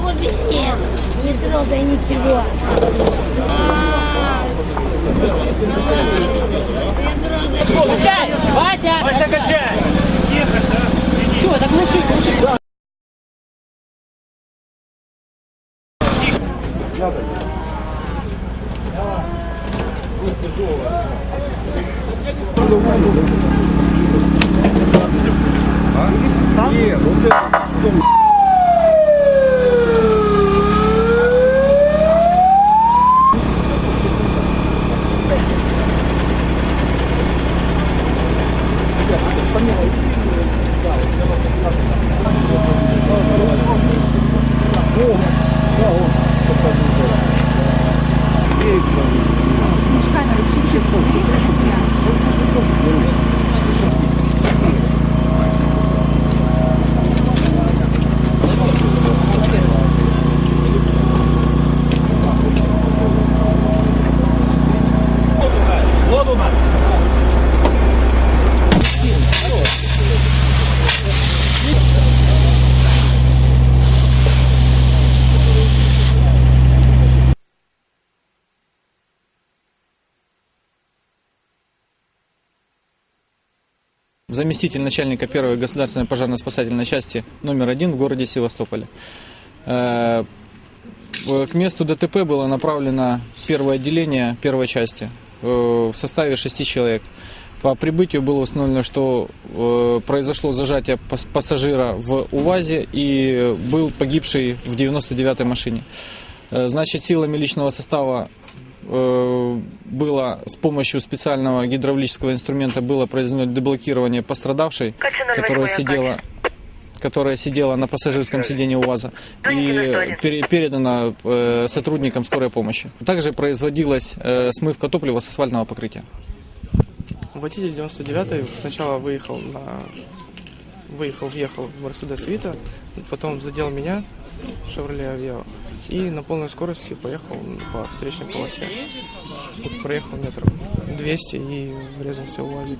Вот и все. Не трогай ничего. Качай! Вася! Вася, качай! Чего, так мужик, мужик. А? Нет, вот это... が大きかったところ。Заместитель начальника первой государственной пожарно-спасательной части номер один в городе Севастополе. Э, К месту ДТП было направлено первое отделение первой части э, в составе шести человек. По прибытию было установлено, что э, произошло зажатие пас- пассажира в УВАЗе и был погибший в 99-й машине. Значит, силами личного состава было с помощью специального гидравлического инструмента было произведено деблокирование пострадавшей, которая сидела которая сидела на пассажирском сиденье УАЗа и пере- передана э, сотрудникам скорой помощи. Также производилась э, смывка топлива с асфальтного покрытия. Водитель 99 сначала выехал на выехал, въехал в Мерседес Вита, потом задел меня, Шевроле Авео, и на полной скорости поехал по встречной полосе. Проехал метров 200 и врезался в УАЗик.